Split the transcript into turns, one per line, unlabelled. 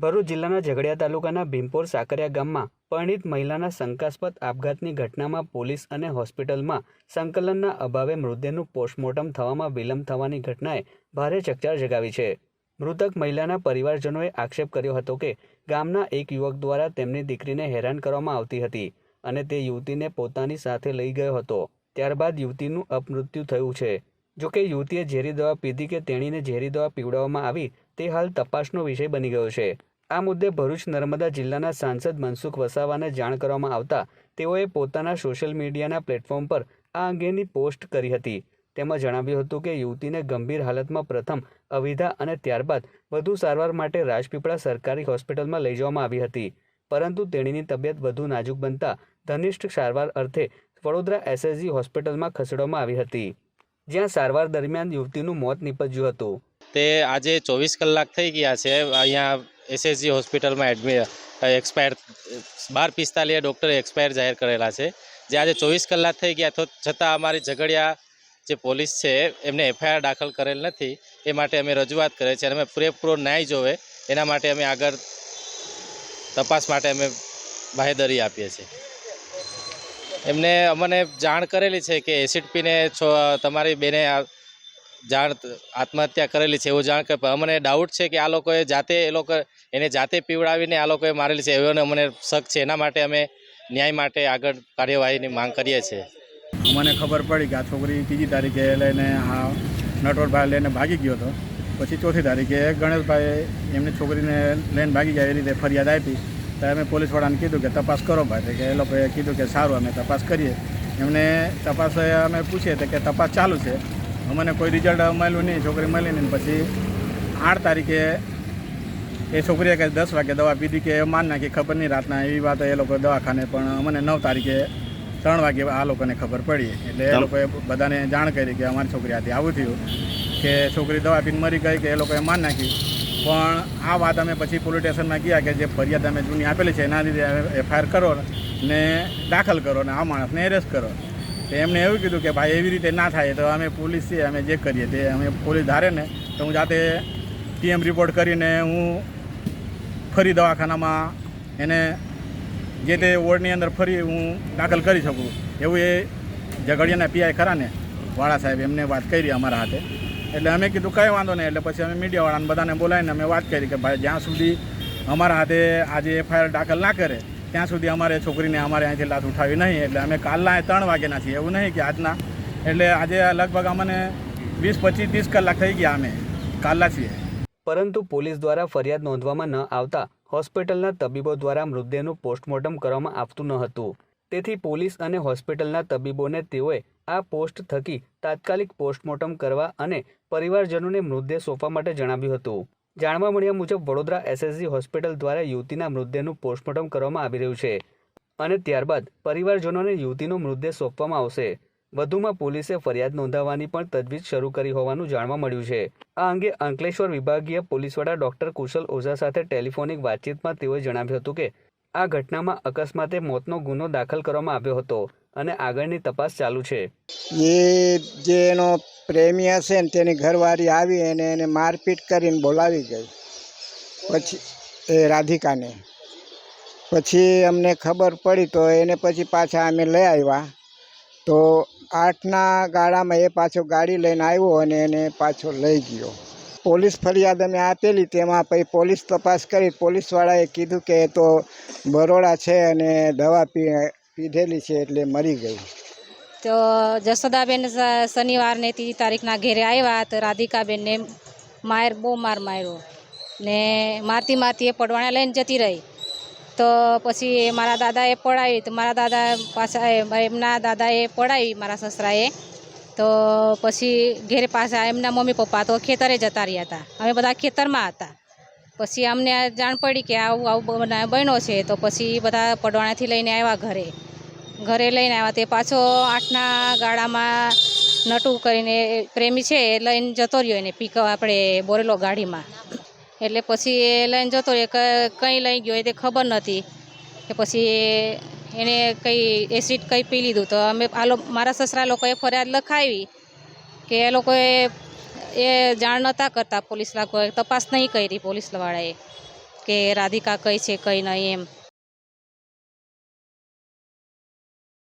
ભરૂચ જિલ્લાના ઝઘડિયા તાલુકાના ભીમપોર સાકરિયા ગામમાં પરણિત મહિલાના શંકાસ્પદ આપઘાતની ઘટનામાં પોલીસ અને હોસ્પિટલમાં સંકલનના અભાવે મૃતદેહનું પોસ્ટમોર્ટમ થવામાં વિલંબ થવાની ઘટનાએ ભારે ચકચાર જગાવી છે. મૃતક મહિલાના પરિવારજનોએ આક્ષેપ કર્યો હતો કે ગામના એક યુવક દ્વારા તેમની દીકરીને હેરાન કરવામાં આવતી હતી અને તે યુવતીને પોતાની સાથે લઈ ગયો હતો. ત્યારબાદ યુવતીનું અપમૃત્યુ થયું છે. જોકે યુવતીએ ઝેરી દવા પીધી કે તેણીને ઝેરી દવા પીવડાવવામાં આવી તે હાલ તપાસનો વિષય બની ગયો છે. આ મુદ્દે ભરૂચ નર્મદા જિલ્લાના સાંસદ મનસુખ વસાવાને જાણ કરવામાં આવતા તેઓએ પોતાના સોશિયલ મીડિયાના પ્લેટફોર્મ પર આ અંગેની પોસ્ટ કરી હતી. તેમાં જણાવ્યું હતું કે યુવતીને ગંભીર હાલતમાં પ્રથમ અવિધા અને ત્યારબાદ વધુ સારવાર માટે રાજપીપળા સરકારી હોસ્પિટલમાં લઈ જવામાં આવી હતી. પરંતુ તેણીની તબિયત વધુ નાજુક બનતા ધનિષ્ઠ સારવાર અર્થે વડોદરા એસએસજી હોસ્પિટલમાં ખસેડવામાં આવી હતી. જ્યાં સારવાર દરમિયાન યુવતીનું મોત નીપજ્યું હતું.
તે આજે ચોવીસ કલાક થઈ ગયા છે. અહીંયા એસએસજી હોસ્પિટલમાં એડમિ એક્સપાયર બાર પિસ્તાલીએ ડૉક્ટરે એક્સપાયર જાહેર કરેલા છે. જે આજે ચોવીસ કલાક થઈ ગયા, તો છતાં અમારી ઝઘડિયા જે પોલીસ છે, એમને એફઆઈઆર દાખલ કરેલ નથી. એ માટે અમે રજૂઆત કરે છે અને અમે પૂરેપૂરો ન્યાય જોવે. એના માટે અમે આગળ તપાસ માટે અમે બાહેદરી આપીએ છીએ. એમને અમને જાણ કરેલી છે કે એસિડ પીને તમારી બેને જાણ આત્મહત્યા કરેલી છે એવું જાણ કે અમને ડાઉટ છે કે આ લોકોએ જાતે એ લોકો એને જાતે પીવડાવીને આ લોકોએ મારેલી છે. એવો અમને શક છે. એના માટે અમે ન્યાય માટે આગળ કાર્યવાહીની માંગ કરીએ છીએ.
મને ખબર પડી કે આ છોકરી ત્રીજી તારીખે લઈને હા નટવરભાઈ લઈને ભાગી ગયો હતો. પછી ચોથી તારીખે ગણેશભાઈ એમની છોકરીને લઈને ભાગી જાય એ રીતે ફરિયાદ આપી. તો અમે પોલીસવાળાને કીધું કે તપાસ કરો ભાઈ. કે એ લોકોએ કીધું કે સારું, અમે તપાસ કરીએ. એમને તપાસ અમે પૂછીએ તો કે તપાસ ચાલુ છે. અમને કોઈ રિઝલ્ટ મળ્યું નહીં છોકરી મળી નહીં પછી આઠ તારીખે એ છોકરીએ કે દસ વાગે દવા પીધી કે માન નાખી ખબર નહીં રાતના એવી વાત એ લોકો દવાખાને પણ અમને નવ તારીખે ત્રણ વાગે આ લોકોને ખબર પડી. એટલે એ લોકોએ બધાને જાણ કરી કે અમારી છોકરી આથી આવું થયું કે છોકરી દવા પીને મરી ગઈ કે એ લોકોએ માન નાખી. પણ આ વાત અમે પછી પોલીસ સ્ટેશનમાં ગયા કે જે ફરિયાદ અમે જૂની આપેલી છે એના લીધે એફઆઈઆર કરો ને દાખલ કરો ને આ માણસને એરેસ્ટ કરો. તો એમણે એવું કીધું કે ભાઈ, એવી રીતે ના થાય તો અમે પોલીસ છીએ, અમે જે કરીએ તે અમે પોલીસ ધારે ને તો હું જાતે ટીએમ રિપોર્ટ કરીને હું ફરી દવાખાનામાં એને જે તે વોર્ડની અંદર ફરી હું દાખલ કરી શકું. એવું એ ઝઘડિયાના પીઆઈ ખરા ને, વાળા સાહેબ એમને વાત કરી અમારા હાથે. એટલે અમે કીધું કંઈ વાંધો નહીં, એટલે પછી અમે મીડિયાવાળાને બધાને બોલાવીને અમે વાત કરી કે ભાઈ, જ્યાં સુધી અમારા હાથે આજે એફઆઈઆર દાખલ ના કરે ત્યાં સુધી અમારે છોકરીને અમારે અહીંથી લાત ઉઠાવી નહીં. એટલે અમે કાલના ત્રણ વાગ્યાના છીએ. એવું નહીં કે આજના. એટલે આજે લગભગ અમને વીસ, પચીસ, ત્રીસ કલાક થઈ ગયા અમે કાલના છીએ.
પરંતુ પોલીસ દ્વારા ફરિયાદ નોંધવામાં ન આવતા હોસ્પિટલના તબીબો દ્વારા મૃતદેહનું પોસ્ટમોર્ટમ કરવામાં આવતું ન હતું. તેથી પોલીસ અને હોસ્પિટલના તબીબોને તેઓએ આ પોસ્ટ થકી તાત્કાલિક પોસ્ટમોર્ટમ કરવા અને પરિવારજનોને મૃતદેહ સોંપવા માટે જણાવ્યું હતું. જાણવા મળ્યા મુજબ વડોદરા એસએસજી હોસ્પિટલ દ્વારા યુવતીના મૃતદેહનું પોસ્ટમોર્ટમ કરવામાં આવી રહ્યું છે અને ત્યારબાદ પરિવારજનોને યુવતીનો મૃતદેહ સોંપવામાં આવશે. વધુમાં પોલીસે ફરિયાદ નોંધાવવાની પણ તજવીજ શરૂ કરી હોવાનું જાણવા મળ્યું છે. આ અંગે અંકલેશ્વર વિભાગીય પોલીસ ડોક્ટર કુશલ ઓઝા સાથે ટેલિફોનિક વાતચીતમાં તેઓએ જણાવ્યું હતું કે આ ઘટનામાં અકસ્માતે મોતનો ગુનો દાખલ કરવામાં આવ્યો હતો. અને આગળની તપાસ ચાલુ છે.
એ જે એનો પ્રેમી હશે ને તેની ઘરવાળી આવી અને એને મારપીટ કરીને બોલાવી ગઈ. પછી એ રાધિકાને. પછી અમને ખબર પડી તો એને પછી પાછા અમે લઈ આવ્યા. તો આઠના ગાળામાં એ પાછો ગાડી લઈને આવ્યો અને એને પાછો લઈ ગયો. પોલીસ ફરિયાદ અમે આપેલી તેમાં પછી પોલીસ તપાસ કરી. પોલીસવાળાએ કીધું કે એ તો બરોડા છે અને દવા પી પીધેલી છે એટલે મરી ગઈ
તો જશોદાબેન શનિવારને ત્રીજી તારીખના ઘેરે આવ્યા તો રાધિકાબેનને માર, બહુ માર માર્યો. ને મારતી મારતી એ પડવાણા લઈને જતી રહી. તો પછી મારા દાદાએ પડાવી, તો મારા દાદા પાછા એમના દાદાએ પડાવી મારા સસરાએ. તો પછી ઘેર પાછા એમના મમ્મી પપ્પા તો ખેતરે જતા રહ્યા હતા. અમે બધા ખેતરમાં હતા. પછી અમને જાણ પડી કે આવું આવું બના- બન્યો છે, તો પછી બધા પડવાણાથી લઈને આવ્યા ઘરે. ઘરે લઈને આવ્યા, તે પાછો આઠના ગાડામાં નટુ કરીને પ્રેમી છે, એ લઈને જતો રહ્યો એને પીક, આપણે બોરેલો ગાડીમાં. એટલે પછી એ લઈને જતો રહ્યો કઈ લઈ ગયો એ તે ખબર નહોતી. કે પછી એને કંઈ એસિડ કંઈ પી લીધું. તો અમે, આ મારા સસરા લોકોએ ફરિયાદ લખાવી કે એ લોકોએ એ જાણ નહોતા કરતા પોલીસ લોકોએ તપાસ નહીં કરી પોલીસવાળાએ કે રાધિકા કઈ છે, કઈ નહીં એમ.